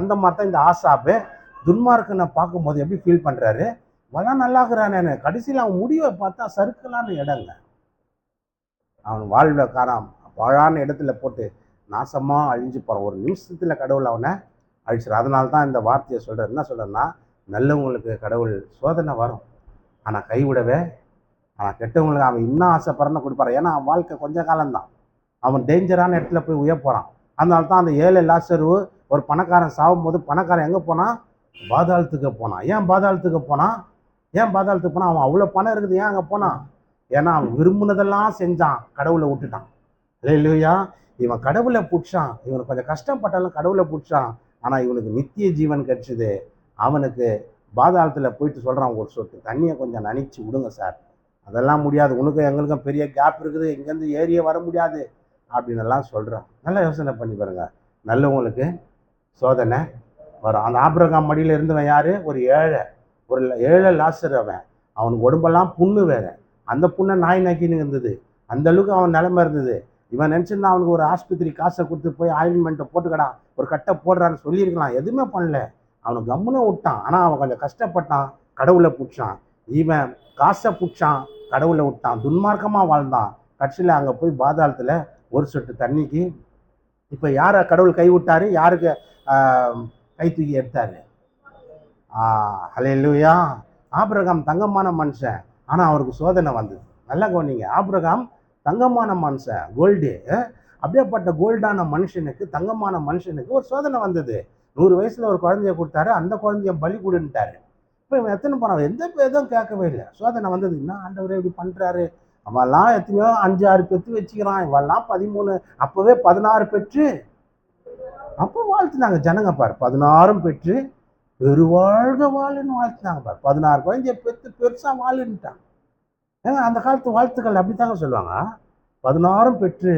அந்த மாதிரி தான் இந்த ஆசாப்பு துன்மார்க்கனை பார்க்கும்போது எப்படி ஃபீல் பண்ணுறாரு வளம் நல்லாக்குறானே கடைசியில் அவன் முடிவை பார்த்தா சறுக்கலான இடங்க. அவன் வாழ்வில் காணாம. வாழான இடத்துல போட்டு நாசமாக அழிஞ்சு போகிறான் ஒரு நிமிஷத்தில் கடவுள் அவனை அழிச்சிடும் அதனால தான் இந்த வார்த்தையை சொல்கிறார் என்ன சொல்கிறேன்னா நல்லவங்களுக்கு கடவுள் சோதனை வரும். ஆனால் கைவிடவே ஆனால் கெட்டவங்களுக்கு அவன் இன்னும் ஆசைப்படுறன்னு கொடுப்பாரு. ஏன்னா அவன் வாழ்க்கை கொஞ்ச காலம்தான். அவன் டேஞ்சரான இடத்துல போய் உயர் போகிறான் அதனால தான் அந்த ஏழை லாசரு ஒரு பணக்காரன் சாகும்போது பணக்காரன் எங்கே போனான் பாதாளத்துக்கு போனான் ஏன் பாதாளத்துக்கு போனான் ஏன் பாதாளத்துக்கு போனான் அவன் அவ்வளோ பணம் இருக்குது ஏன் அங்கே போனான் ஏன்னா அவன் விரும்பினதெல்லாம் செஞ்சான். கடவுளை விட்டுட்டான். இல்லை இல்லையா இவன் கடவுளை பிடிச்சான். இவனுக்கு கொஞ்சம் கஷ்டப்பட்டாலும் கடவுளை பிடிச்சான். ஆனால் இவனுக்கு நித்திய ஜீவன் கிடைச்சிது. அவனுக்கு பாதாளத்தில் போயிட்டு சொல்கிறான் ஒரு சொட்டு. தண்ணியை கொஞ்சம் நனைச்சி விடுங்க சார் அதெல்லாம் முடியாது. உனக்கும் எங்களுக்கும் பெரிய கேப் இருக்குது. இங்கேருந்து ஏரியே வர முடியாது. அப்படின்னு எல்லாம் சொல்கிறான் நல்லா யோசனை பண்ணி பாருங்கள் நல்லவங்களுக்கு சோதனை வரும். அந்த ஆபிரகாம் மடியில் இருந்தவன் யார்? ஒரு ஏழை. ஒரு ஏழை லாசர் அவன். அவனுக்கு உடம்பெல்லாம் புண்ணு வேற. அந்த புண்ணை நாய் நக்கின்னு இருந்தது. அந்த அளவுக்கு அவன் நிலைமை இருந்தது. இவன் நினச்சிருந்தா அவனுக்கு ஒரு ஆஸ்பத்திரி காசை கொடுத்து போய் ஆயில்மெண்ட்டை போட்டுக்கடா ஒரு கட்டை போடுறான்னு சொல்லியிருக்கலாம். எதுவுமே பண்ணல. அவனை கம்முன்னு விட்டான். ஆனால் அவன் கொஞ்சம் கஷ்டப்பட்டான். கடவுளை பிடிச்சான். இவன் காசை பிடிச்சான். கடவுளை விட்டான். துன்மார்க்கமாக வாழ்ந்தான். கட்சியில் அங்கே போய் பாதாளத்தில் ஒரு சொட்டு தண்ணிக்கு இப்போ யாரை கடவுள் கை விட்டாரு யாருக்கு கை தூக்கி எடுத்தாரு? ஹலே ஆபிரகாம் தங்கமான மனுஷன். ஆனால் அவருக்கு சோதனை வந்தது. நல்லா கவனிங்க. ஆபிரகாம் தங்கமான மனுஷன். கோல்டு அப்படியேப்பட்ட கோல்டான மனுஷனுக்கு தங்கமான மனுஷனுக்கு ஒரு சோதனை வந்தது. நூறு வயசில் ஒரு குழந்தைய கொடுத்தாரு. அந்த குழந்தைய பலி கொடுன்ட்டாரு இப்போ இவன் எத்தனை போனான் எந்த எதுவும் கேட்கவே இல்லை. சோதனை வந்தது. என்ன ஆண்டவரே இப்படி பண்ணுறாரு அவெல்லாம் எத்தனையோ அஞ்சு ஆறு பெற்று வச்சுக்கிறான். இவெல்லாம் பதிமூணு அப்போவே பதினாறு பெற்று அப்போ வாழ்த்துனாங்க ஜனங்க பார். பதினாறும் பெற்று பெருவாழ்க வாழுன்னு வாழ்த்துனாங்க பார். பதினாறு குழந்தைய பெற்று பெருசாக வாழுன்ட்டாங்க ஏங்க அந்த காலத்து வாழ்த்துக்கள் அப்படி தாங்க சொல்லுவாங்க? பதினாறும் பெற்று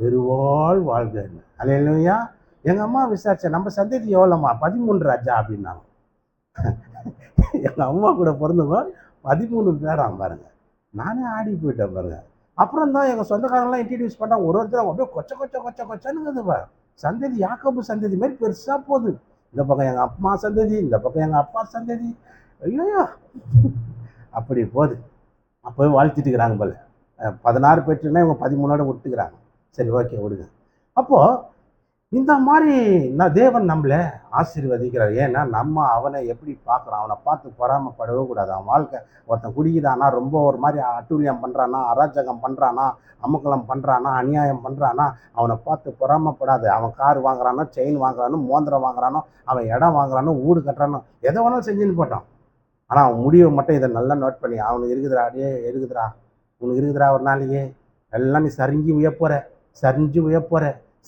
பெருவாழ் வாழ்கன்னு. அல்லையா எங்கள் அம்மா விசாரிச்சேன் நம்ம சந்ததி எவ்வளோம்மா? பதிமூணு ராஜா அப்படின்னாங்க. எங்கள் அம்மா கூட பிறந்தவங்க பதிமூணு பேராம் பாருங்க. நானே ஆடி போயிட்டேன் பாருங்க. அப்புறம் தான் எங்கள் சொந்தக்காரங்களாம் இன்ட்ரடியூஸ் பண்ணால் ஒரு ஒருத்தர் அப்படியே கொச்ச கொச்ச கொச்ச கொச்சனுங்கிறது பாரு. சந்ததி யாக்கப்பு சந்ததி மாதிரி பெருசாக போகுது. இந்த பக்கம் எங்கள் அம்மா சந்ததி இந்த பக்கம் எங்கள் அப்பா சந்ததி. ஐயோ அப்படி போகுது. அப்போவே வாழ்த்திட்டு இருக்கிறாங்க போல பதினாறு பெற்றுனா இவங்க பதிமூணோட விட்டுக்கிறாங்க சரி ஓகே விடுங்க. அப்போது இந்த மாதிரி நான் தேவன் நம்மளை ஆசீர்வதிக்கிறார். ஏன்னா நம்ம அவனை எப்படி பார்க்குறோம்? அவனை பார்த்து பொறாமப்படவே கூடாது. அவன் வாழ்க்கை ஒருத்தன் குடிக்கிறானா ரொம்ப ஒரு மாதிரி அட்டூழியம் பண்ணுறானா அராஜகம் பண்ணுறானா அமுக்கலம் பண்ணுறானா அநியாயம் பண்ணுறானா அவனை பார்த்து பொறாமப்படாது. அவன் கார் வாங்குறானோ? செயின் வாங்குறானோ? மோந்திரம் வாங்குறானோ? அவன் இடம் வாங்குறானோ? வீடு கட்டுறானோ? எதை வேணாலும் செஞ்சுன்னு போட்டான். ஆனால் அவன் முடிவை மட்டும் இதை நல்லா நோட் பண்ணி அவனுக்கு இருக்குதுடா அடியே இருக்குதுடா. உனக்கு இருக்குதுடா ஒரு நாளைக்கு? எல்லாம் நீ சரிஞ்சு உய சரிஞ்சு உய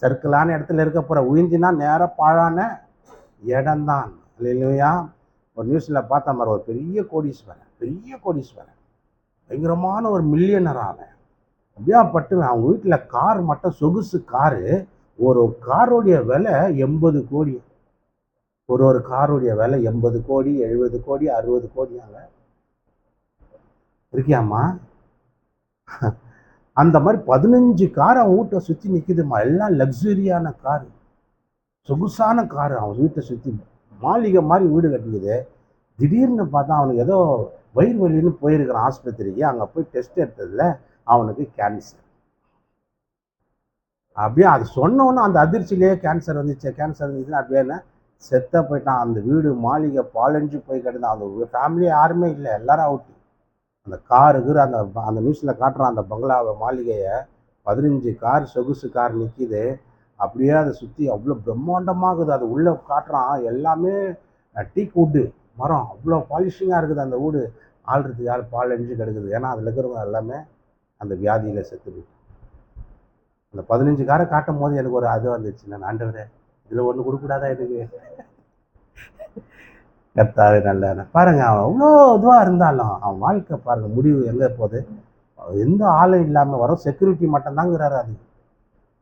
சர்க்கிளான இடத்துல இருக்க போகிற உயிர்ந்தினா நேராக பாழான இடம்தான். இல்லையா ஒரு நியூஸில் பார்த்த மாதிரி ஒரு பெரிய கோடீஸ்வரன் பெரிய கோடீஸ்வரன். பயங்கரமான ஒரு மில்லியனர் அவன் அப்படியா பட்டு அவங்க வீட்டில் கார் மட்டும் சொகுசு காரு ஒரு ஒரு காரோடைய விலை எண்பது கோடி. ஒரு ஒரு காருடைய விலை எண்பது கோடி எழுபது கோடி அறுபது கோடியாக இருக்கியாம்மா? அந்த மாதிரி பதினஞ்சு கார் அவன் வீட்டை சுற்றி நிற்குதுமா எல்லாம் லக்ஸுரியான காரு சொகுசான காரு அவன் வீட்டை சுற்றி மாளிகை மாதிரி வீடு கட்டிக்குது. திடீர்னு பார்த்தா அவனுக்கு ஏதோ வயிறு வலின்னு போயிருக்கிறான் ஆஸ்பத்திரிக்கு. அங்கே போய் டெஸ்ட் எடுத்ததில் அவனுக்கு கேன்சர் அப்படியே அது சொன்னோன்னே அந்த அதிர்ச்சியிலேயே கேன்சர் வந்துச்சு. கேன்சர் வந்துச்சுன்னா அப்படியே என்ன? செத்த போயிட்டான். அந்த வீடு மாளிகை பாலஞ்சு போய் கிடந்தான். அந்த ஃபேமிலி யாருமே இல்லை. எல்லாரும் அவுட்டு அந்த காருக்கு அந்த அந்த நியூஸில் காட்டுறான் அந்த பங்களாவை மாளிகையை பதினஞ்சு கார் சொகுசு கார் நிற்கிது அப்படியே அதை சுற்றி அவ்வளோ பிரம்மாண்டமாகுது. அது உள்ளே காட்டுறான். எல்லாமே டீக் வுட்டு மரம். அவ்வளோ பாலிஷிங்காக இருக்குது அந்த வீடு ஆள்றதுக்கு யார் பால் அழிஞ்சு கிடக்குது. ஏன்னா அதில் இருக்கிறவங்க எல்லாமே அந்த வியாதியில் செத்து அந்த பதினஞ்சு காரை காட்டும் போது எனக்கு ஒரு அது வந்துச்சு நான் ஆண்டவரே இதில் ஒன்று கொடுக்கூடாதா எனக்கு? கர்த்தாவே நல்ல பாருங்க அவன் அவ்வளோ இதுவாக இருந்தாலும் அவன் வாழ்க்கை பாருங்க முடிவு எங்கே போகுது? எந்த ஆளும் இல்லாமல் வரும். செக்யூரிட்டி மட்டும்தாங்கிறாரு அது.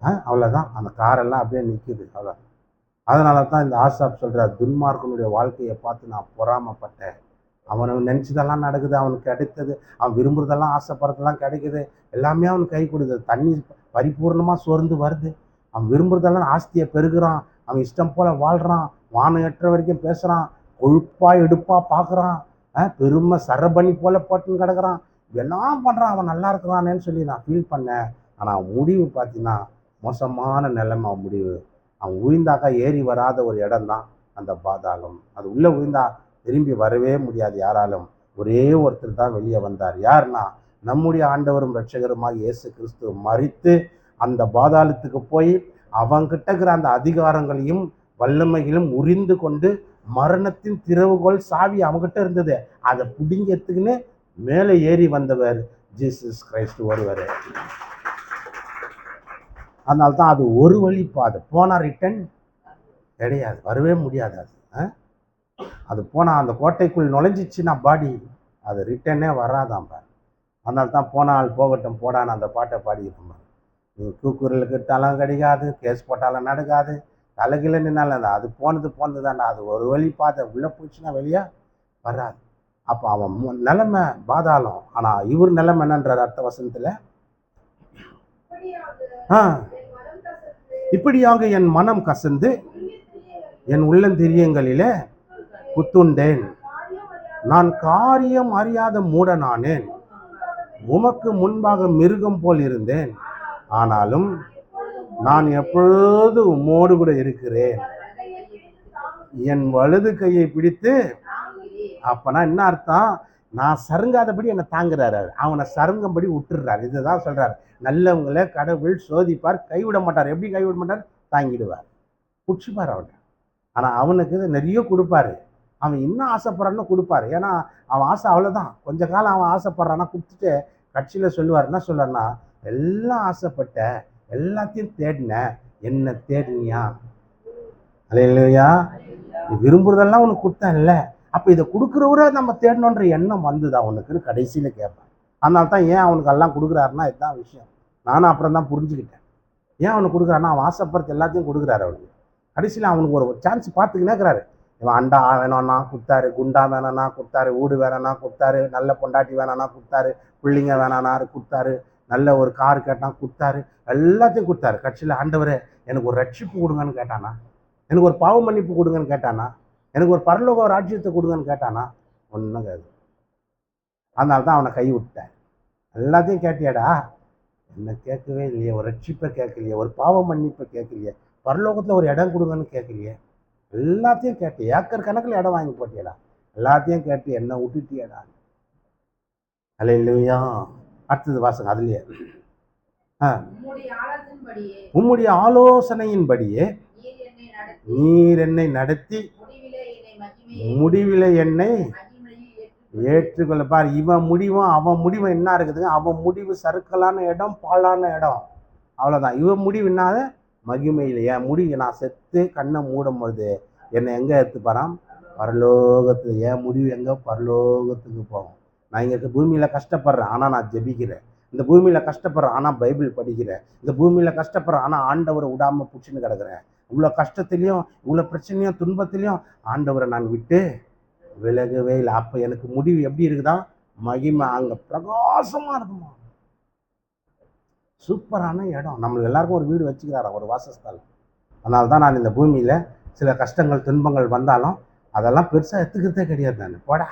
ஆ அவ்வளோதான் அந்த காரெல்லாம் அப்படியே நிற்குது அவ்வளோ அதனால தான் இந்த ஆசாப் சொல்கிறார் துன்மார்க்கனுடைய வாழ்க்கையை பார்த்து நான் பொறாமப்பட்டேன். அவனுக்கு நினச்சதெல்லாம் நடக்குது அவனுக்கு கிடைத்தது அவன் விரும்புகிறதெல்லாம் ஆசைப்படுறதெல்லாம் கிடைக்குது. எல்லாமே அவனுக்கு கை கொடுது தண்ணி பரிபூர்ணமாக சோர்ந்து வருது. அவன் விரும்புகிறதெல்லாம் ஆஸ்தியை பெருகிறான். அவன் இஷ்டம் போல் வாழ்கிறான் வானம் எட்டுற வரைக்கும் பேசுகிறான் கொழுப்பாக எடுப்பாக பார்க்குறான் பெருமை சரபணி போல போட்டுன்னு கிடக்குறான். எல்லாம் பண்ணுறான் அவன் நல்லா இருக்கிறானேன்னு சொல்லி நான் ஃபீல் பண்ணேன். ஆனால் முடிவு பார்த்தீங்கன்னா மோசமான நிலைமை முடிவு. அவன் உயிர்ந்தாக்கா ஏறி வராத ஒரு இடம் தான் அந்த பாதாளம். அது உள்ளே உயிர்ந்தா திரும்பி வரவே முடியாது யாராலும். ஒரே ஒருத்தர் தான் வெளியே வந்தார். யாருன்னா நம்முடைய ஆண்டவரும் ரட்சகருமாக இயேசு கிறிஸ்து மறித்து அந்த பாதாளத்துக்கு போய் அவங்கிட்ட இருக்கிற அந்த அதிகாரங்களையும் வல்லமைகளும் உரிந்து கொண்டு மரணத்தின் திறவுகோல் சாவி அவங்ககிட்ட இருந்தது. அதை பிடிங்கிறதுக்குன்னு மேலே ஏறி வந்தவர் ஜீசஸ் கிரைஸ்ட் ஒருவர். அதனால தான் அது ஒரு வழி பாதை. போனால் ரிட்டன் கிடையாது. வரவே முடியாது அது. ஆ? அது போனால் அந்த கோட்டைக்குள் நுழைஞ்சிச்சுன்னா பாடி அது ரிட்டனே வராதான் பாரு. அதனால தான் போனால் போகட்டும் போடான்னு அந்த பாட்டை பாடிக்கிட்டு நீ கூக்குரலுக்கு கிட்டாலும் கிடைக்காது கேஸ் போட்டாலும் நடக்காது தலைகில நின்னாலும் அது- போனது போனது தான்டா அது ஒரு வழி பாதை. உள்ளே போச்சுன்னா வெளியே வராது. அப்போ அவன் மு- நிலைமை பாதாளம். ஆனால் இவர் நிலைமை என்னன்றார் அர்த்த வசனத்தில்? ஆ. இப்படியாக என் மனம் கசந்து என் உள்ளந்திரியங்களிலே குத்துண்டேன். நான் காரியம் அறியாத மூடனானேன். உமக்கு முன்பாக மிருகம் போல் இருந்தேன். ஆனாலும் நான் எப்பொழுது உம்மோடு கூட இருக்கிறேன்? என் வலது கையை பிடித்து அப்பனா என்ன அர்த்தம்? நான் சருங்காதபடி என்னை தாங்குறாரு. அவனை சருங்கும்படி விட்டுடுறாரு இதுதான் சொல்றாரு. நல்லவங்களை கடவுள் சோதிப்பார் கைவிட மாட்டார். எப்படி கைவிட மாட்டார்? தாங்கிடுவார். பிடிச்சிப்பார் அவனை. ஆனால் அவனுக்கு நிறைய கொடுப்பாரு. அவன் இன்னும் ஆசைப்படுறான்னு கொடுப்பாரு. ஏன்னா அவன் ஆசை அவ்வளோதான் கொஞ்ச காலம் அவன் ஆசைப்படுறான்னா கொடுத்துட்டு கட்சியில் சொல்லுவார். என்ன சொல்லுவார்னா எல்லாம் ஆசைப்பட்ட எல்லாத்தையும் தேடின. என்ன தேடினியா? இல்லையா நீ விரும்புறதெல்லாம் உனக்கு கொடுத்தேன்ல. அப்போ இதை கொடுக்குறவரை நம்ம தேடணுன்ற எண்ணம் வந்தது அவனுக்குன்னு கடைசியில் கேட்பேன். அதனால தான் ஏன் அவனுக்கு எல்லாம் கொடுக்குறாருன்னா இதுதான் விஷயம். நானும் அப்புறம் தான் புரிஞ்சுக்கிட்டேன். ஏன் அவனுக்கு கொடுக்குறாருன்னா அவன் ஆசைப்படுறது எல்லாத்தையும் கொடுக்குறாரு அவனுக்கு. கடைசியில் அவனுக்கு ஒரு சான்ஸ் பார்த்துக்கினே இருக்கிறாரு இவன் அண்டா வேணும்னா கொடுத்தாரு குண்டா வேணாம்னா கொடுத்தாரு வீடு வேணாம்னா கொடுத்தாரு நல்ல பொண்டாட்டி வேணாம்னா கொடுத்தாரு பிள்ளைங்க வேணாம்னாரு கொடுத்தாரு நல்ல ஒரு கார் கேட்டால் கொடுத்தாரு எல்லாத்தையும் கொடுத்தாரு. கட்சியில் ஆண்டவரே எனக்கு ஒரு ரட்சிப்பு கொடுங்கன்னு கேட்டானா? எனக்கு ஒரு பாவ மன்னிப்பு கொடுங்கன்னு கேட்டானா? எனக்கு ஒரு பரலோக ராஜ்யத்தை கொடுங்கன்னு கேட்டானா? ஒன்றும் கேது அதனால தான் அவனை கை விட்டேன் எல்லாத்தையும் கேட்டியாடா? என்ன கேட்கவே இல்லையே. ஒரு ரட்சிப்பை கேட்கலையே. ஒரு பாவ மன்னிப்பை கேட்கலையே. பரலோகத்தில் ஒரு இடம் கொடுங்கன்னு கேட்கலையே. எல்லாத்தையும் கேட்டு ஏக்கர் கணக்கில் இடம் வாங்கி போட்டியடா. எல்லாத்தையும் கேட்டு என்ன விட்டுட்டியடா. அல்ல இல்லையா அடுத்தது வாசங்க அதுலேயே. உம்முடைய ஆலோசனையின்படியே நீர் என்னை நடத்தி. முடிவிலே என்னை. ஏற்றுக்கொள்ள பார் இவன் முடிவும் அவன் முடிவு என்ன இருக்குதுங்க அவன் முடிவு சறுக்கலான இடம் பாழான இடம். அவ்வளோதான் இவன் முடிவு என்னாத? மகிமையில். என் முடிவு நான் செத்து கண்ணை மூடும் பொழுது என்னை எங்கே எடுத்துப்பாராம் பரலோகத்துக்கு என் முடிவு எங்கே? பரலோகத்துக்கு போகும். நான் இங்கே பூமியில் கஷ்டப்படுறேன். ஆனால் நான் ஜெபிக்கிறேன். இந்த பூமியில் கஷ்டப்படுறேன் ஆனால் பைபிள் படிக்கிறேன் இந்த பூமியில் கஷ்டப்படுறேன் ஆனால் ஆண்டவரை விடாமல் பிடிச்சின்னு கிடக்குறேன் இவ்வளோ கஷ்டத்துலேயும் இவ்வளோ பிரச்சனையும் துன்பத்துலேயும் ஆண்டவரை நான் விட்டு விலகவே இல்லை. அப்போ எனக்கு முடிவு எப்படி இருக்குதான் மகிமை அங்கே பிரகாசமாக இருக்குமா? சூப்பரான இடம். நம்மளுக்கு எல்லாருக்கும் ஒரு வீடு வச்சுக்கிறாரா? ஒரு வாசஸ்தலம். அதனால தான் நான் இந்த பூமியில் சில கஷ்டங்கள் துன்பங்கள் வந்தாலும் அதெல்லாம் பெருசாக எடுத்துக்கிறதே கிடையாது நான். போடா.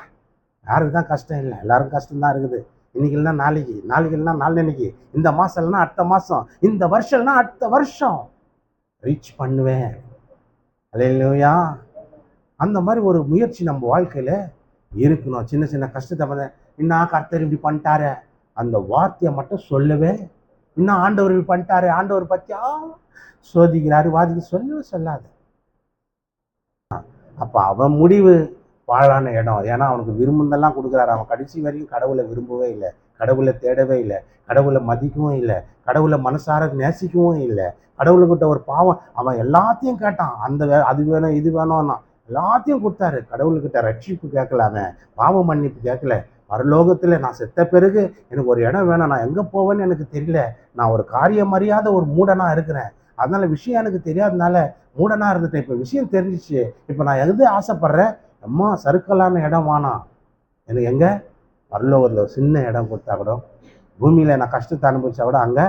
யாருக்கு தான் கஷ்டம் இல்லை. எல்லாருக்கும் கஷ்டம்தான் இருக்குது. இன்னைக்கு இல்லைனா நாளைக்கு நாளைக்கு இல்லைனா நாளைக்கு இந்த மாதம் இல்லைனா அடுத்த மாதம் இந்த வருஷம் இல்லைனா அடுத்த வருஷம். ரீச் பண்ணுவேன். இல்லையா அந்த மாதிரி ஒரு முயற்சி நம்ம வாழ்க்கையில் இருக்கணும். சின்ன சின்ன கஷ்டத்தை வந்து இன்னும் கர்த்தர் இப்படி பண்ணிட்டாரு? அந்த வார்த்தையை மட்டும் சொல்லவே இன்னும் ஆண்டவர் இப்படி பண்ணிட்டாரு? ஆண்டவர் பற்றியா சோதிக்கிறாரு வாதிக்கு சொல்லவே சொல்லாது. அப்போ அவன் முடிவு பாழான இடம். ஏன்னா அவனுக்கு விரும்புனதெல்லாம் கொடுக்குறாரு. அவன் கடைசி வரையும் கடவுளை விரும்பவே இல்லை. கடவுளை தேடவே இல்லை. கடவுளை மதிக்கவும் இல்லை. கடவுளை மனசார நேசிக்கவும் இல்லை. கடவுளுக்கிட்ட ஒரு பாவம். அவன் எல்லாத்தையும் கேட்டான். அந்த வே அது வேணும் இது வேணும்னா. எல்லாத்தையும் கொடுத்தாரு. கடவுள்கிட்ட ரட்சிப்பு கேட்கல அவன். பாவ மன்னிப்பு கேட்கல. பரலோகத்தில் நான் செத்த பிறகு எனக்கு ஒரு இடம் வேணும். நான் எங்கே போவேன்னு எனக்கு தெரியல. நான் ஒரு காரியம் அறியாத ஒரு மூடனாக இருக்கிறேன். அதனால விஷயம் எனக்கு தெரியாதனால மூடனாக இருந்துட்டேன். இப்போ விஷயம் தெரிஞ்சிச்சு. இப்போ நான் எது ஆசைப்பட்றேன்? அம்மா சருக்கலான இடம் வானா எனக்கு எங்கே? பரலோகத்தில் ஒரு சின்ன இடம் கொடுத்தா கூட பூமியில் நான் கஷ்டத்தை அனுபவிச்சா கூட அங்கே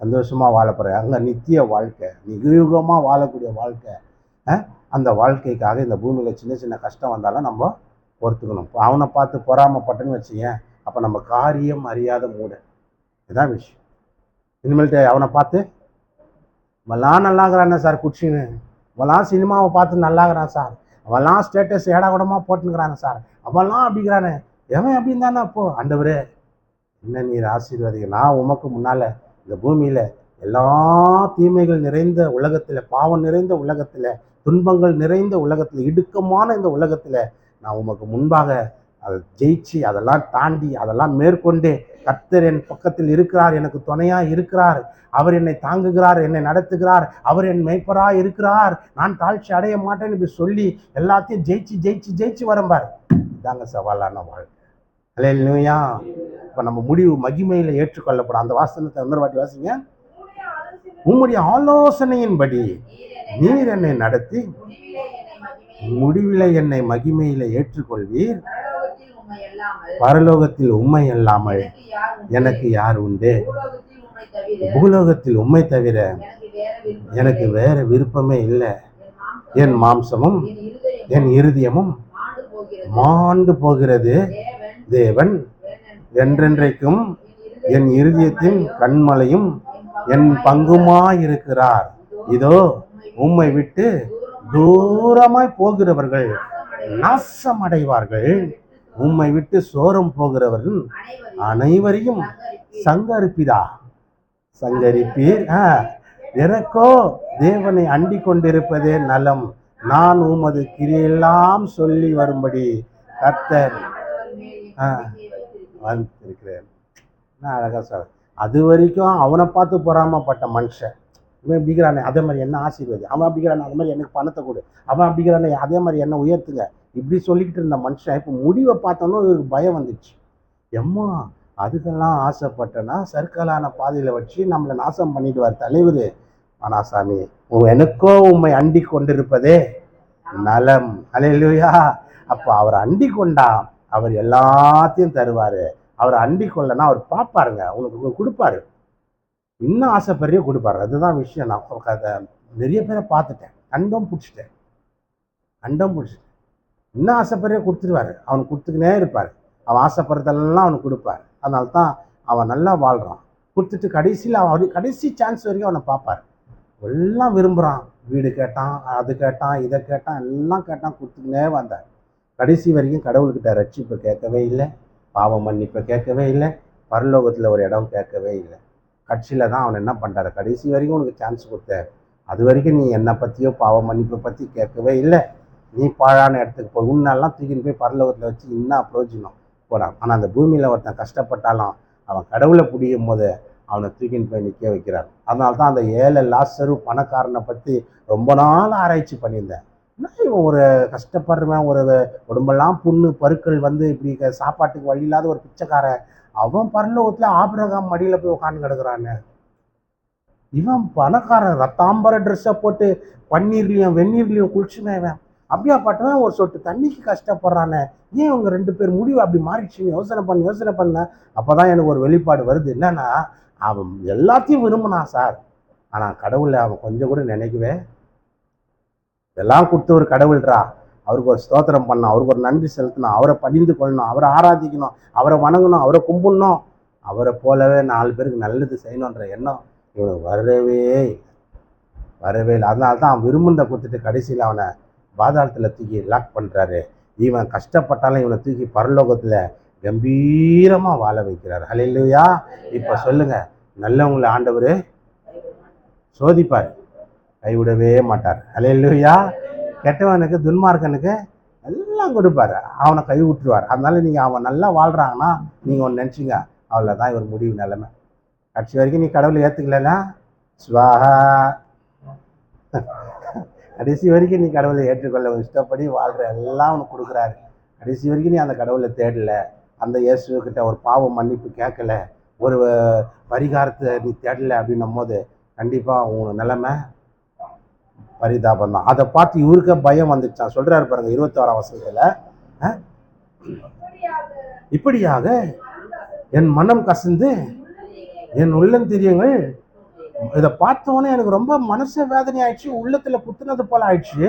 சந்தோஷமாக வாழ போகிறேன் அங்கே நித்திய வாழ்க்கை நிகயுகமாக வாழக்கூடிய வாழ்க்கை. அந்த வாழ்க்கைக்காக இந்த பூமியில் சின்ன சின்ன கஷ்டம் வந்தாலும் நம்ம பொறுத்துக்கணும். அவனை பார்த்து பொறாமப்பட்டேன்னு வச்சுக்கேன் அப்போ நம்ம காரியம் அறியாத மூட. இதுதான் விஷயம். இனிமேல்ட்டு அவனை பார்த்து இவெல்லாம் நல்லாகிறானே சார் குச்சின்னு இவெல்லாம் சினிமாவை பார்த்து நல்லாகிறான் சார். அவெல்லாம் ஸ்டேட்டஸ் ஏடா கூடமாக போட்டுக்கிறானே சார் அவெல்லாம் அப்படிங்கிறானே. எவன் அப்படின்னு தானே அப்போ ஆண்டவரே. என்ன நீர் ஆசீர்வதிங்க? நான் உமக்கு முன்னால் இந்த பூமியில் எல்லா தீமைகள் நிறைந்த உலகத்தில் பாவம் நிறைந்த உலகத்தில் துன்பங்கள் நிறைந்த உலகத்தில் இடுக்கமான இந்த உலகத்தில் நான் உமக்கு முன்பாக அதை ஜெயிச்சு அதெல்லாம் தாண்டி அதெல்லாம் மேற்கொண்டு கர்த்தர் என் பக்கத்தில் இருக்கிறார் எனக்கு துணையாக இருக்கிறார். அவர் என்னை தாங்குகிறார் என்னை நடத்துகிறார். அவர் என் மெய்ப்பராக இருக்கிறார். நான் தாழ்ச்சி அடைய மாட்டேன்னு இப்படி சொல்லி எல்லாத்தையும் ஜெயிச்சு ஜெயிச்சு ஜெயிச்சு வரம்பார் இதாங்க சவாலான வாழ்க்கை. அல்லேலூயா இப்போ நம்ம முடிவு மகிமையில் ஏற்றுக்கொள்ளப்படும். அந்த வாசனத்தை இன்னொரு வாட்டி வாசிங்க. உம்முடைய ஆலோசனையின்படி நீர் என்னை நடத்தி முடிவில் என்னை மகிமையில் ஏற்றுக்கொள்வீர். பரலோகத்தில் உண்மை அல்லாமல் எனக்கு யார் உண்டு? பூலோகத்தில் உண்மை தவிர எனக்கு வேற விருப்பம் இல்லை. என் மாம்சமும், என் இருதயமும் மாண்டு போகிறது. தேவன் என்றென்றைக்கும் என் இருதயத்தின் கண்மலையும் என் பங்குமா பங்குமாயிருக்கிறார். இதோ உம்மை விட்டு தூரமாய் போகிறவர்கள் நாசமடைவார்கள். உம்மை விட்டு சோரம் போகிறவர்கள் அனைவரையும் சங்கரிப்பிதா சங்கரிப்பீர். ஆ, எனக்கோ தேவனை அண்டி கொண்டிருப்பதே நலம். நான் உமது கிரியெல்லாம் சொல்லி வரும்படி கர்த்தர் ஆ. வந்திருக்கிறேன் நான் அழகா சார் அது வரைக்கும் அவனை பார்த்து பொறாமப்பட்ட மனுஷன். இவன் அப்படிங்கிறானே அதே மாதிரி என்ன ஆசீர்வாதி? அவன் அப்படிங்கிறானே அதே மாதிரி எனக்கு பணத்தை கொடு. அவன் அப்படிங்கிறானே அதே மாதிரி என்ன உயர்த்துங்க? இப்படி சொல்லிக்கிட்டு இருந்த மனுஷன் இப்போ முடிவை பார்த்தோன்னே இவருக்கு பயம் வந்துச்சு. எம்மா அதுக்கெல்லாம் ஆசைப்பட்டேன்னா சர்க்கலான பாதையில் வச்சு நம்மளை நாசம் பண்ணிடுவார் தலைவர். மனாசாமி உன் எனக்கோ உண்மை அண்டி கொண்டிருப்பதே நலம். அலையிலையா அப்போ அவர் அண்டி கொண்டா அவர் எல்லாத்தையும் தருவார். அவர் அண்டி கொள்ளனா அவர் பார்ப்பாருங்க உனக்கு கொடுப்பாரு. இன்னும் ஆசைப்படுறியோ கொடுப்பாரு. அதுதான் விஷயம். நான் அதை நிறைய பேரை பார்த்துட்டேன். அண்டம் பிடிச்சிட்டேன். அண்டம் பிடிச்சிட்டேன். இன்னும் ஆசைப்படுறியோ கொடுத்துருவாரு. அவனுக்கு கொடுத்துக்கினே இருப்பார். அவன் ஆசைப்படுறதெல்லாம் அவனுக்கு கொடுப்பார். அதனால தான் அவன் நல்லா வாழ்கிறான் கொடுத்துட்டு கடைசியில் அவன் அவரு- கடைசி சான்ஸ் வரைக்கும் அவனை பார்ப்பார். எல்லாம் விரும்புகிறான் வீடு கேட்டான் அது கேட்டான் இதை கேட்டான் எல்லாம் கேட்டான் கொடுத்துக்கினே வந்தார். கடைசி வரைக்கும் கடவுள்கிட்ட ரட்சிப்பு கேட்கவே இல்லை. பாவ மன்னிப்பை கேட்கவே இல்லை. பரலோகத்தில் ஒரு இடம் கேட்கவே இல்லை. கட்சியில் தான் அவன் என்ன பண்ணுறாரு கடைசி வரைக்கும் உனக்கு சான்ஸ் கொடுத்தாரு அது வரைக்கும் நீ என்னை பற்றியோ பாவ மன்னிப்பை பற்றி கேட்கவே இல்லை. நீ பாழான இடத்துக்கு போய் உன்னெல்லாம் தூக்கின்னு போய் பரலோகத்தில் வச்சு இன்னும் பிரயோஜனம் போகிறான் ஆனால் அந்த பூமியில் ஒருத்தன் கஷ்டப்பட்டாலும் அவன் கடவுளை பிடிக்கும் போது அவனை தூக்கின்னு போய் நிற்க வைக்கிறார். அதனால தான் அந்த ஏழை லாசரு பணக்காரனை பற்றி ரொம்ப நாள் ஆராய்ச்சி பண்ணியிருந்தேன். என்ன இவன் ஒரு கஷ்டப்படுறவன் ஒரு உடம்பெல்லாம் புண்ணு பருக்கள் வந்து இப்படி சாப்பாட்டுக்கு வழி இல்லாத ஒரு பிச்சைக்காரன். அவன் பரலோகத்தில் ஆபிரகாம் மடியில் போய் உட்காந்து கிடக்குறான்னு இவன் பணக்காரன் ரத்தாம்பர ட்ரெஸ்ஸை போட்டு பன்னீர்லையும் வெந்நீர்லையும் குளிச்சுனேன் இவன். அப்படியாப்பட்டவன் ஒரு சொட்டு. தண்ணிக்கு கஷ்டப்படுறானே. ஏன் இவங்க ரெண்டு பேர் முடிவு அப்படி மாறிடுச்சுன்னு யோசனை பண்ண யோசனை பண்ண. அப்பதான் எனக்கு ஒரு வெளிப்பாடு வருது. என்னன்னா அவன் எல்லாத்தையும் விரும்பினான் சார். ஆனால் கடவுளை அவன் கொஞ்சம் கூட நினைக்கவே இதெல்லாம் கொடுத்த ஒரு கடவுள்ரா. அவருக்கு ஒரு ஸ்தோத்திரம் பண்ணணும். அவருக்கு ஒரு நன்றி செலுத்தணும். அவரை பணிந்து கொள்ளணும். அவரை ஆராதிக்கணும். அவரை வணங்கணும். அவரை கும்பிடணும். அவரை போலவே நாலு பேருக்கு நல்லது செய்யணுன்ற எண்ணம் இவனுக்கு வரவே வரவே இல்லை. அதனால தான் அவன் விரும்புந்த கொடுத்துட்டு கடைசியில் அவனை பாதாளத்தில் தூக்கி லாக் பண்ணுறாரு இவன் கஷ்டப்பட்டாலும் இவனை தூக்கி பரலோகத்தில் கம்பீரமாக வாழ வைக்கிறார். ஹலையிலையா இப்போ சொல்லுங்கள் நல்லவங்களை ஆண்டவர் சோதிப்பார். கைவிடவே மாட்டார். ஹலையிலையா கெட்டவனுக்கு துன்மார்க்கனுக்கு எல்லாம் கொடுப்பாரு. அவனை கை விட்டுருவார். அதனால நீங்கள் அவன் நல்லா வாழ்கிறாங்கன்னா நீங்கள் ஒன்று நினச்சிங்க. அவ்வளோதான் இவர் முடிவு நிலைமை. கடைசி வரைக்கும் நீ கடவுளை ஏற்றுக்கலன்னா ஸ்வாஹா கடைசி வரைக்கும் நீ கடவுளை ஏற்றுக்கொள்ள உன் இஷ்டப்படி வாழ்கிற எல்லாம் உனக்கு கொடுக்குறாரு. கடைசி வரைக்கும் நீ அந்த கடவுளை தேடல. அந்த இயேசுக்கிட்ட ஒரு பாவம் மன்னிப்பு கேட்கல. ஒரு பரிகாரத்தை நீ தேடல அப்படின்னும் போது கண்டிப்பாக உன் நிலைமை பரிதாபம் தான் அதை பார்த்து இவருக்க பயம் வந்துச்சான் சொல்கிறாரு பாருங்க இருபத்தோராம் வசனத்தில். இப்படியாக என் மனம் கசந்து என் உள்ளம் உள்ளந்திரியங்கள் இதை பார்த்தோன்னே எனக்கு ரொம்ப மனசு வேதனை ஆயிடுச்சு உள்ளத்துல குத்துனது போல ஆயிடுச்சு.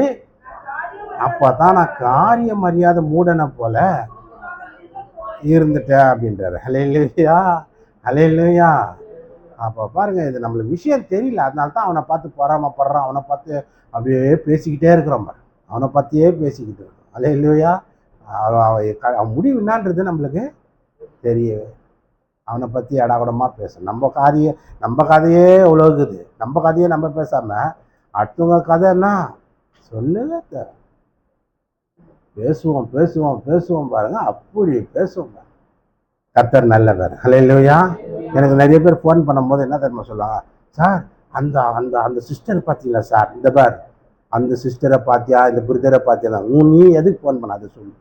அப்பதான் நான் காரிய மரியாதை மூடனை போல இருந்துட்டேன் அப்படின்றாரு. ஹலேலுயா ஹலேலுயா அப்போ பாருங்க இது நம்மளுக்கு விஷயம் தெரியல. அதனால தான் அவனை பார்த்து பொறாமப்படுறான் அவனை பார்த்து அப்படியே பேசிக்கிட்டே இருக்கிறோம் பாரு. அவனை பற்றியே பேசிக்கிட்டு இருக்கோம். ஹலேலுயா இல்லையா அவன் அவன் முடிவு என்னான்றது நம்மளுக்கு தெரியவே அவனை பற்றி அடாகுடமாக பேச நம்ம காதையே நம்ம கதையே உலகுது. நம்ம கதையே நம்ம பேசாமல் அடுத்தவங்க கதைன்னா சொல்லவே தேவை பேசுவோம் பேசுவோம் பேசுவோம் பாருங்க. அப்படி பேசுவோம் பாருங்க. கர்த்தர் ஹலோ இல்லையா எனக்கு நிறைய பேர் ஃபோன் பண்ணும்போது என்ன தெரியுமா சொல்லுவாங்க? சார் அந்த அந்த அந்த சிஸ்டர் பார்த்தீங்களா சார் இந்த பார். அந்த சிஸ்டரை பார்த்தியா? இந்த பிரதரை பார்த்தியா? உன் நீ எதுக்கு ஃபோன் பண்ண அதை சொல்லு.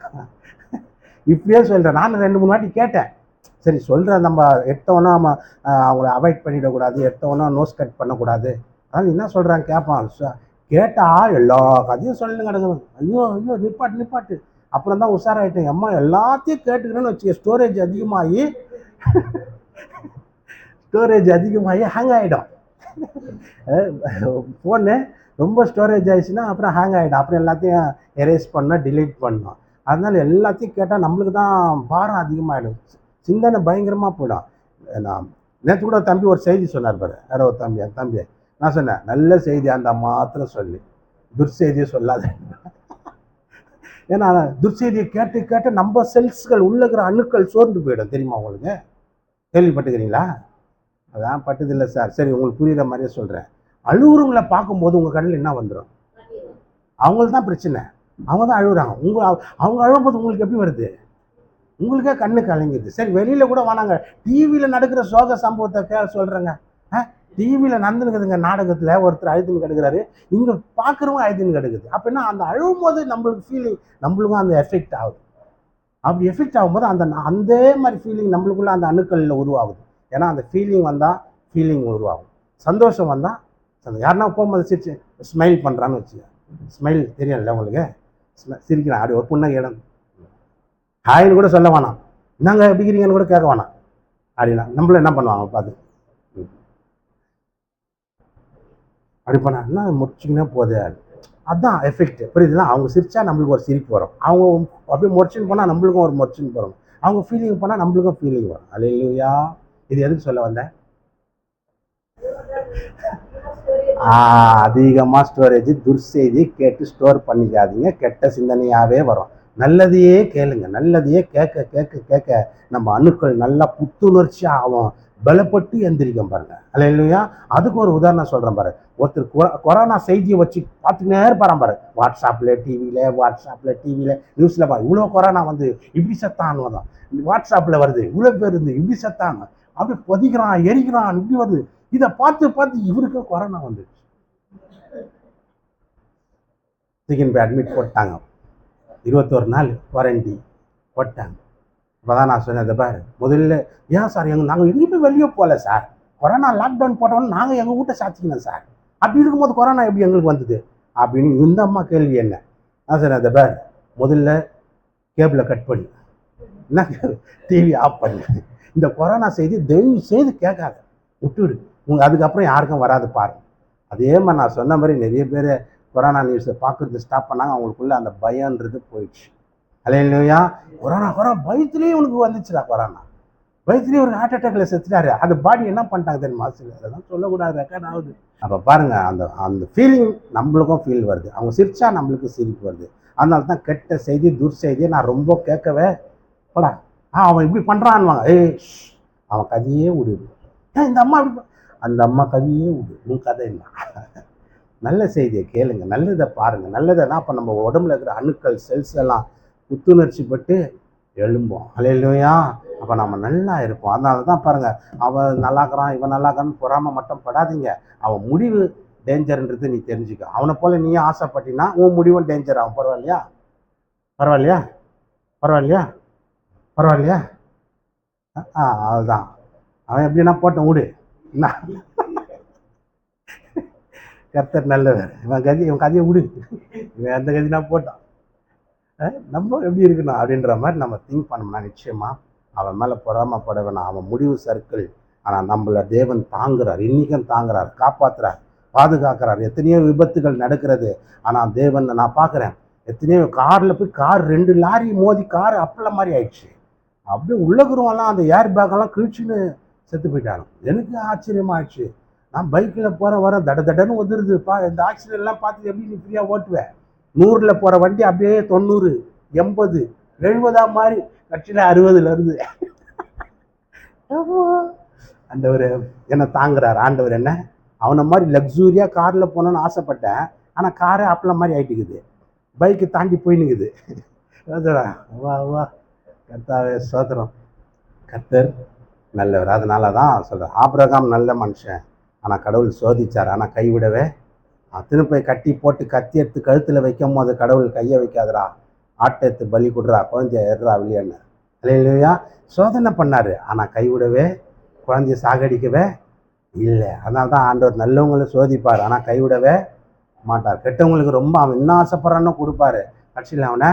இப்படியே சொல்கிறேன் நான் ரெண்டு மூணு வாட்டி கேட்டேன். சரி சொல்கிறேன் நம்ம எடுத்தவொன்னே நம்ம அவங்கள அவாய்ட் பண்ணிடக்கூடாது. எடுத்தவொன்னே நோஸ் கட் பண்ணக்கூடாது. அதனால் என்ன சொல்கிறாங்க கேட்பான் கேட்டால் கேட்டா எல்லா கதையும் சொல்லணும் கிடக்குது ஐயோ ஐயோ நிப்பாட்டு நிப்பாட்டு. அப்புறம் தான் உஷாராயிட்டேன். அம்மா எல்லாத்தையும் கேட்டுக்கணும்னு வச்சுக்க ஸ்டோரேஜ் அதிகமாகி ஸ்டோரேஜ் அதிகமாகி ஹேங் ஆகிடும் ஃபோனு ரொம்ப ஸ்டோரேஜ் ஆயிடுச்சுன்னா அப்புறம் ஹேங் ஆகிடும் அப்புறம் எல்லாத்தையும் எரேஸ் பண்ணோம் டிலீட் பண்ணோம். அதனால எல்லாத்தையும் கேட்டால் நம்மளுக்கு தான் பாரம் அதிகமாகிடும் சிந்தனை பயங்கரமாக போயிடும். நான் நேற்று கூட தம்பி ஒரு செய்தி சொன்னார் பாரு. யாரோ ஒரு தம்பி அந்த தம்பி நான் சொன்னேன் நல்ல செய்தி அந்த மாத்திரம் சொல்லி. துர்செய்தியை சொல்லாத. ஏன்னா துர்செய்தியை கேட்டு கேட்டு நம்ம செல்ஸ்கள் உள்ள இருக்கிற அணுக்கள் சோர்ந்து போயிடும். தெரியுமா உங்களுக்கு? கேள்விப்பட்டுக்கிறீங்களா அதான் பட்டதில்லை சார். சரி உங்களுக்கு புரியுற மாதிரியே சொல்கிறேன் அழுகுறவங்களை பார்க்கும்போது உங்கள் கடையில் என்ன வந்துடும் அவங்களுக்கு தான் பிரச்சனை. அவங்க தான் அழுகுறாங்க. உங்க அவங்க அழும்போது உங்களுக்கு எப்படி வருது? உங்களுக்கே கண்ணு கலங்குது சரி வெளியில் கூட வானாங்க. டிவியில் நடக்கிற சோக சம்பவத்தை கே சொல்கிறேங்க டிவியில் நடந்துருக்குதுங்க நாடகத்தில் ஒருத்தர் அழுதுன்னு கிடக்குறாரு. இங்கே பார்க்குறவங்க அழுதுன்னு கிடக்குது. அப்படின்னா அந்த அழுவும் போது நம்மளுக்கு ஃபீலிங் நம்மளுக்கும் அந்த எஃபெக்ட் ஆகுது. அப்படி எஃபெக்ட் ஆகும்போது அந்த அந்த மாதிரி ஃபீலிங் நம்மளுக்குள்ள அந்த அணுக்களில் உருவாகுது. ஏன்னா அந்த ஃபீலிங் வந்தால் ஃபீலிங் உருவாகும். சந்தோஷம் வந்தால் சந்தோஷம். யாருன்னா போகும்போது சிரிச்சு ஸ்மைல் பண்ணுறான்னு வச்சுக்க ஸ்மைல் தெரியும்ல உங்களுக்கு? ஸ்ம- சிரிக்கிறான் அப்படி ஒரு புண்ணை இடம் ஹாய்னு கூட சொல்ல வேணாம். என்னங்க எப்படி கூட கேட்க வேணாம். அப்படின்னா நம்மள என்ன பண்ணுவாங்க பார்த்து. ம். அப்படி பண்ணா என்ன முடிச்சிங்கன்னா போதே அதான் எஃபெக்ட் புரியுதுங்களா? அவங்க சிரிச்சா நம்மளுக்கு ஒரு சிரிப்பு வரும். அவங்க அப்படியே முறைச்சின்னு போனால் நம்மளுக்கும் ஒரு முறைச்சின்னு வரும் அவங்க ஃபீலிங் பண்ணால் நம்மளுக்கும் ஃபீலிங் வரும். அல்லையா இது எதுக்கு சொல்ல வந்தேன்? அதிகமாக ஸ்டோரேஜ் துர்செய்தி கேட்டு ஸ்டோர் பண்ணிக்காதீங்க. கெட்ட சிந்தனையாகவே வரும். நல்லதையே கேளுங்க நல்லதையே கேட்க கேட்க கேட்க நம்ம அணுக்கள் நல்லா புத்துணர்ச்சி ஆகும். பலப்பட்டு எந்திரிக்கும் பாருங்க. அல்ல இல்லையா அதுக்கு ஒரு உதாரணம் சொல்கிறேன் பாரு. ஒருத்தர் கொரோனா செய்தியை வச்சு பார்த்துக்கினே இருப்பாராம் பாரு. வாட்ஸ்அப்பில் டிவியில் வாட்ஸ்அப்பில் டிவியில் நியூஸில் பா இவ்வளோ கொரோனா வந்து இப்படி செத்தான்னு வரும் வாட்ஸ்அப்பில் வருது. இவ்வளோ பேர் இருந்து இப்படி செத்தாங்க அப்படி பொதிக்கிறான் எரிக்கிறான் இப்படி வருது. இதை பார்த்து பார்த்து இவருக்கு கொரோனா வந்துடுச்சு தூக்கின்னு அட்மிட் போட்டாங்க. இருபத்தோரு நாள் வாரண்டி போட்டாங்க. இப்போ தான் நான் சொன்னேன் பாரு முதல்ல ஏன் சார் எங்கள் நாங்கள் எங்கேயுமே வெளியே போகல சார். கொரோனா லாக்டவுன் போட்டோன்னு நாங்கள் எங்கள் வீட்டை சாத்திக்கணும் சார். அப்படி இருக்கும்போது கொரோனா எப்படி எங்களுக்கு வந்தது? அப்படின்னு இந்த அம்மா கேள்வி என்ன? நான் சொன்னேன் அந்த பாரு முதல்ல கேபிளை கட் பண்ணு. என்ன டிவி ஆஃப் பண்ணு. இந்த கொரோனா செய்தி தயவு செய்து கேட்காத. விட்டுவிடு. உங்கள் அதுக்கப்புறம் யாருக்கும் வராது பாருங்க. அதே மாதிரி நான் சொன்ன மாதிரி நிறைய பேர் கொரோனா நியூஸை பார்க்குறது ஸ்டாப் பண்ணாங்க. அவங்களுக்குள்ள அந்த பயன்றது போயிடுச்சு. இல்லையா கொரோனா கொரோனா பயத்துலேயே உனக்கு வந்துச்சுடா கொரோனா. பயத்துலேயே ஒரு ஹார்ட் அட்டாக்ல செத்துட்டாரு. அந்த பாடி என்ன பண்ணிட்டாங்க தெரியுமா? சில அதெல்லாம் சொல்லக்கூடாது. ரெக்கார்ட் ஆகுது. அப்போ பாருங்க அந்த அந்த ஃபீலிங் நம்மளுக்கும் ஃபீல் வருது. அவங்க சிரிச்சா நம்மளுக்கு சிரிப்பு வருது. அதனால தான் கெட்ட செய்தி துர்செய்தியை நான் ரொம்ப கேட்கவே போடா. ஆ அவன் இப்படி பண்ணுறான்வாங்க ஏய் அவன் கதையே விடு. ஏன் இந்த அம்மா இப்படி அந்த அம்மா கதையே விடு. உன் கதை என்ன? நல்ல செய்தியை கேளுங்க நல்லதை பாருங்கள் நல்லதை அப்போ நம்ம உடம்புல இருக்கிற அணுக்கள் செல்ஸ் எல்லாம் புத்துணர்ச்சி பட்டு எழும்போம் அலையிலையா அப்போ நம்ம நல்லா இருப்போம். அதனால தான் பாருங்கள் அவன் நல்லாக்குறான் இவன் நல்லாக்குறான்னு பொறாமல் மட்டும் படாதீங்க. அவன் முடிவு டேஞ்சர்ன்றது நீ தெரிஞ்சுக்க. அவனை போல நீ ஆசைப்பட்டினா உன் முடிவும் டேஞ்சர் ஆகும். பரவாயில்லையா? பரவாயில்லையா? பரவாயில்லையா? பரவாயில்லையா? ஆ, அதுதான் அவன் எப்படின்னா போட்டேன் விடு என்ன? கர்த்தர் நல்லவர். இவன் கதி இவன் கதையை விடு. இவன் எந்த நான் போட்டான். நம்ம எப்படி இருக்கணும் அப்படின்ற மாதிரி நம்ம திங்க் பண்ணோம்னா நிச்சயமா அவன் மேலே பொறாமப்பட வேணாம் அவன் முடிவு சர்க்கிள் ஆனால் நம்மளை தேவன் தாங்குறார். இன்னைக்கும் தாங்குறார். காப்பாற்றுறார் பாதுகாக்கிறார். எத்தனையோ விபத்துகள் நடக்கிறது. ஆனால் தேவன் நான் பார்க்குறேன். எத்தனையோ காரில் போய் கார் ரெண்டு லாரி மோதி கார் அப்பள மாதிரி ஆயிடுச்சு. அப்படியே உள்ளகுருவெல்லாம் அந்த ஏர் பேக்கெல்லாம் கிழிச்சுன்னு செத்து போயிட்டாங்க எனக்கு ஆச்சரியமாயிடுச்சு. நான் பைக்கில் போகிற வர தட தடன்னு உதிருது. பா இந்த ஆக்சிடென்ட்லாம் பார்த்து எப்படி நீ ஃப்ரீயாக ஓட்டுவேன் நூறில் போகிற வண்டி அப்படியே தொண்ணூறு எண்பது எழுபதா மாதிரி கட்சியில் அறுபதுல இருந்து. ஆண்டவர் என்னை தாங்குறார். ஆண்டவர் என்ன? அவனை மாதிரி லக்ஸூரியாக காரில் போகணுன்னு ஆசைப்பட்டேன். ஆனால் காரே அப்பளம் மாதிரி ஆயிட்டுக்குது. பைக்கு தாண்டி போயினுக்குது வா வா. கர்த்தாவே சோதரம். கர்த்தர் நல்லவர். அதனால தான் சொல்கிறேன் ஆபிரகாம் நல்ல மனுஷன். ஆனால் கடவுள் சோதிச்சார். ஆனால் கைவிடவே. திருப்பி கட்டி போட்டு கத்தி எடுத்து கழுத்தில் வைக்கும் போது கடவுள் கையை வைக்காதடா. ஆட்டை எடுத்து பலி கொடுறா குழந்தைய ஏறுறா வெளியேன்னு இல்லையா சோதனை பண்ணார். ஆனால் கைவிடவே குழந்தைய சாகடிக்கவே இல்லை. அதனால தான் ஆண்டவர் நல்லவங்களை சோதிப்பார். ஆனால் கைவிடவே மாட்டார். கெட்டவங்களுக்கு ரொம்ப அவன் என்ன ஆசைப்படுறான்னு கொடுப்பாரு. கட்சியில் அவனை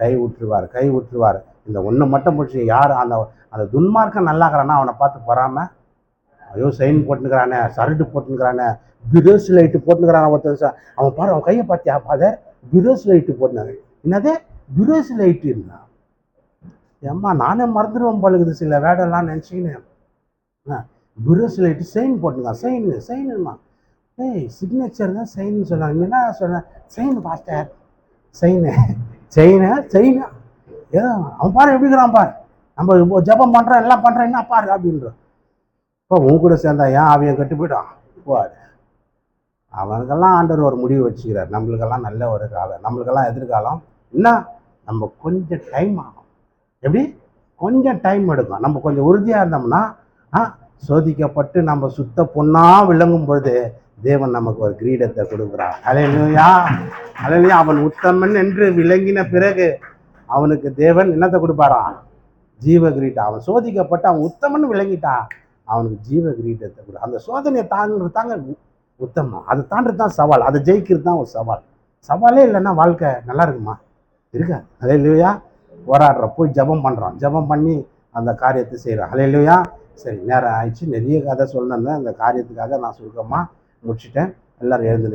கை விட்டுருவார் கை விட்டுருவார் இந்த ஒன்று மட்டும் பிடிச்சி யார் அந்த அந்த துன்மார்க்கம் நல்லாக்கிறானா அவனை பார்த்து பொறாமல் ஐயோ சைன் போட்டுக்கிறானே சரட்டு போட்டுக்கிறானே பிரோஸ் லைட்டு போட்டுக்கிறான் ஒருத்தர் அவன் பாரு அவன் கையை பார்த்தியா ஃபாதர் பிரோஸ் லைட்டு போட்டுனாங்க என்னது? பிரோஸ் லைட்டு இருந்தா ஏம்மா நானே மறந்துடுவேன் பழகுது சில வேடெல்லாம் ஆ பிரோஸ் லைட்டு சைன் போட்டுங்க சைன் சைனுமா ஏய் சிக்னேச்சர் தான் செயின்னு சொன்னாங்க என்ன சொன்னேன் சைன் பாஸ்டர் சைனு செயினு செயினு ஏதோ அவன் பாரு எப்படி இருக்கிறான் பாரு. நம்ம ஜபம் ஜெபம் எல்லாம் பண்ணுறேன் என்ன பாரு அப்படின்றான் இப்போ உன் கூட சேர்ந்தா ஏன் அவன் கட்டு போயிட்டான் பாரு அவனுக்கெல்லாம் ஆண்டவர் ஒரு முடிவு வச்சுக்கிறார். நம்மளுக்கெல்லாம் நல்ல ஒரு காலம். நம்மளுக்கெல்லாம் எதிர்காலம். என்ன? நம்ம கொஞ்சம் டைம் ஆகும். எப்படி? கொஞ்சம் டைம் எடுக்கும். நம்ம கொஞ்சம் உறுதியாக இருந்தோம்னா ஆ சோதிக்கப்பட்டு நம்ம சுத்த பொண்ணாக விளங்கும் பொழுது தேவன் நமக்கு ஒரு கிரீடத்தை கொடுக்குறான் அலையிலையா அலையிலையா அவன் உத்தமன் என்று விளங்கின பிறகு அவனுக்கு தேவன் என்னத்தை கொடுப்பாரான் ஜீவ கிரீட்டம் அவன் சோதிக்கப்பட்டு அவன் உத்தமன் விளங்கிட்டான். அவனுக்கு ஜீவ கிரீட்டத்தை கொடு. அந்த சோதனையை தாண்டுறது தாங்க உத்தமம். அதை தாண்டுறது தான் சவால். அதை ஜெயிக்கிறது தான் ஒரு சவால். சவாலே இல்லைன்னா வாழ்க்கை நல்லா இருக்குமா? இருக்காது. அதே இல்லையா போராடுறோம் போய் ஜெபம் பண்ணுறோம் ஜெபம் பண்ணி அந்த காரியத்தை செய்கிறோம் ஹலே இல்லையா சரி நேரம் ஆயிடுச்சு. நிறைய கதை சொல்லணும் அந்த காரியத்துக்காக நான் சுருக்கமாக முடிச்சிட்டேன். எல்லாரும் எழுந்து